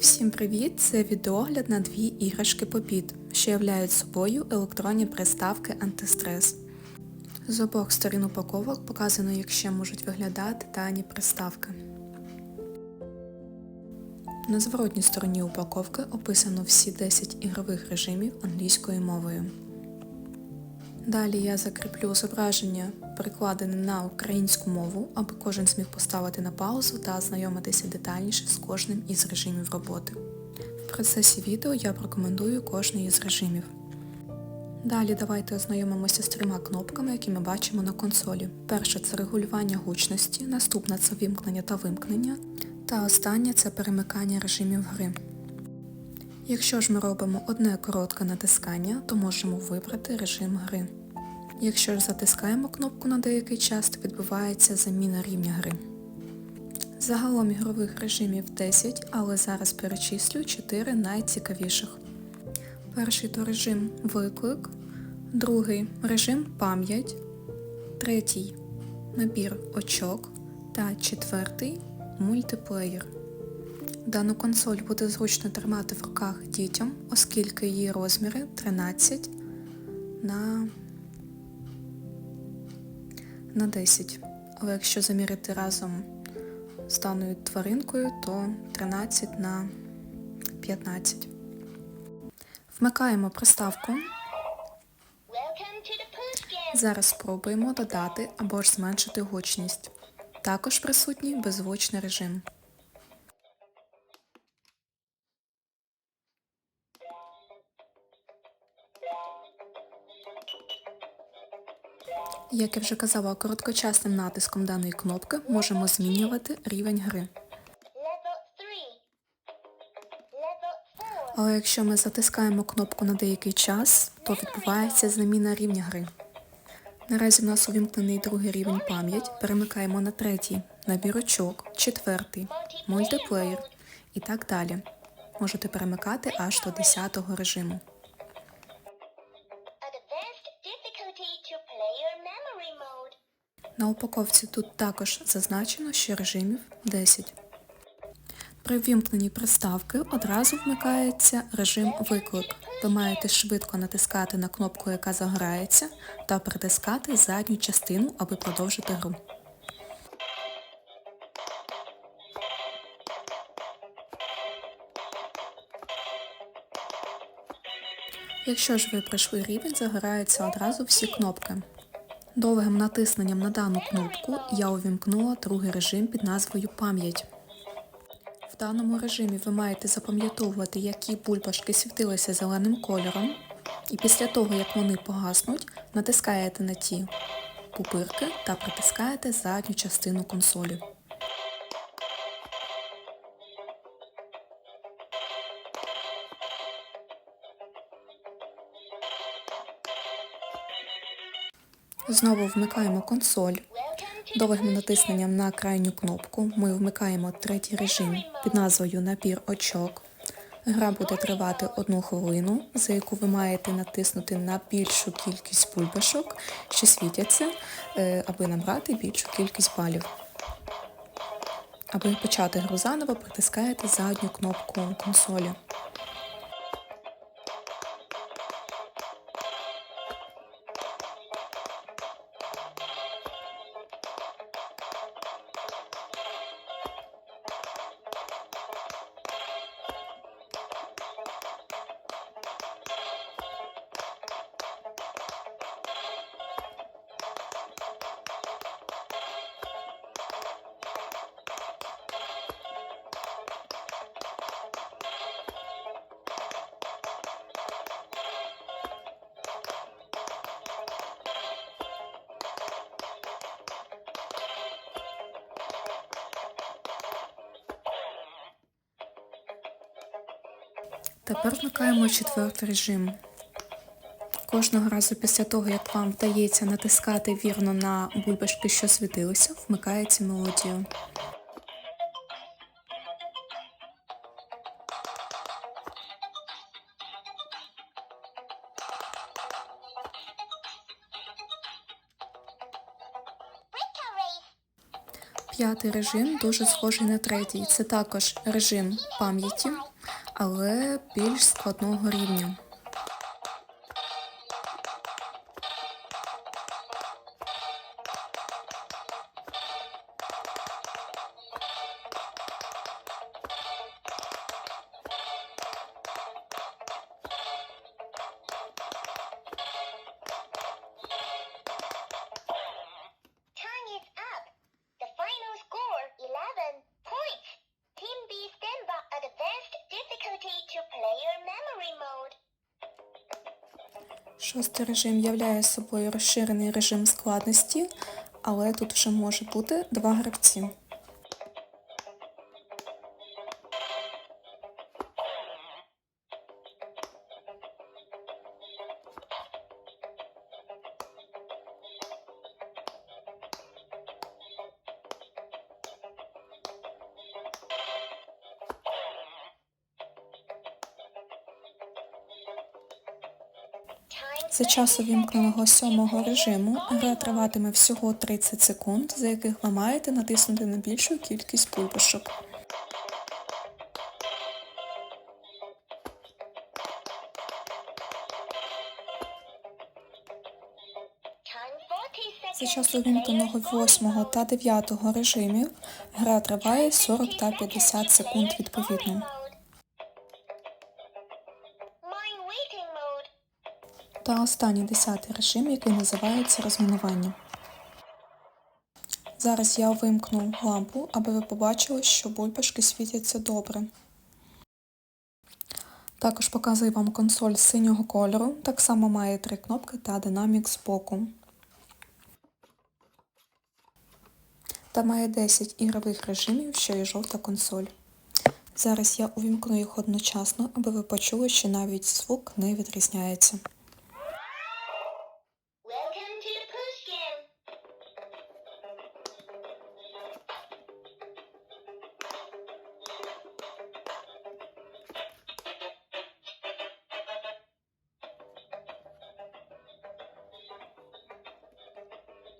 Всім привіт! Це відеогляд на дві іграшки Попіт, що являють собою електронні приставки антистрес. З обох сторін упаковок показано, як ще можуть виглядати дані приставки. На зворотній стороні упаковки описано всі 10 ігрових режимів англійською мовою. Далі я закріплю зображення, перекладене на українську мову, аби кожен зміг поставити на паузу та ознайомитися детальніше з кожним із режимів роботи. В процесі відео я прокоментую кожний із режимів. Далі давайте ознайомимося з трьома кнопками, які ми бачимо на консолі. Перша це регулювання гучності, наступна це вімкнення та вимкнення, та остання це перемикання режимів гри. Якщо ж ми робимо одне коротке натискання, то можемо вибрати режим гри. Якщо ж затискаємо кнопку на деякий час, то відбувається заміна рівня гри. Загалом ігрових режимів 10, але зараз перечислю 4 найцікавіших. Перший то режим виклик, другий режим пам'ять, третій набір очок та четвертий мультиплеєр. Дану консоль буде зручно тримати в руках дітям, оскільки її розміри 13 на, на 10. Але якщо замірити разом з даною тваринкою, то 13 на 15. Вмикаємо приставку. Зараз спробуємо додати або ж зменшити гучність. Також присутній беззвучний режим. Як я вже казала, короткочасним натиском даної кнопки можемо змінювати рівень гри. Level 3. Level 4. Але якщо ми затискаємо кнопку на деякий час, то відбувається заміна рівня гри. Наразі в нас увімкнений другий рівень пам'ять, перемикаємо на третій, набір очок, четвертий, мультиплеєр і так далі. Можете перемикати аж до 10 режиму. На упаковці тут також зазначено, що режимів 10. При ввімкненні приставки одразу вмикається режим виклик. Ви маєте швидко натискати на кнопку, яка загорається, та притискати задню частину, аби продовжити гру. Якщо ж ви пройшли рівень, загораються одразу всі кнопки. Довгим натисненням на дану кнопку я увімкнула другий режим під назвою Пам'ять. В даному режимі ви маєте запам'ятовувати, які бульбашки світилися зеленим кольором, і після того, як вони погаснуть, натискаєте на ті пупирки та притискаєте задню частину консолі. Знову вмикаємо консоль. Довгим натисненням на крайню кнопку ми вмикаємо третій режим під назвою Набір очок. Гра буде тривати одну хвилину, за яку ви маєте натиснути на більшу кількість бульбашок, що світяться, е, аби набрати більшу кількість балів. Аби почати гру заново, притискаєте задню кнопку консолі. Тепер вмикаємо четвертий режим. Кожного разу після того, як вам вдається натискати вірно на бульбашки, що світилися, вмикається мелодія. П'ятий режим дуже схожий на третій. Це також режим пам'яті, але більш складного рівня. Шостий режим являє собою розширений режим складності, але тут вже може бути два гравці. За час увімкненого сьомого режиму гра триватиме всього 30 секунд, за яких ви маєте натиснути на більшу кількість бульбашок. За час увімкненого player 8 та 9 режимів гра триває 40 та 50 секунд відповідно. Та останній 10 режим, який називається розмінування. Зараз я вимкну лампу, аби ви побачили, що бульбашки світяться добре. Також показую вам консоль синього кольору, так само має три кнопки та динамік збоку. Та має 10 ігрових режимів, що і жовта консоль. Зараз я увімкну їх одночасно, аби ви почули, що навіть звук не відрізняється.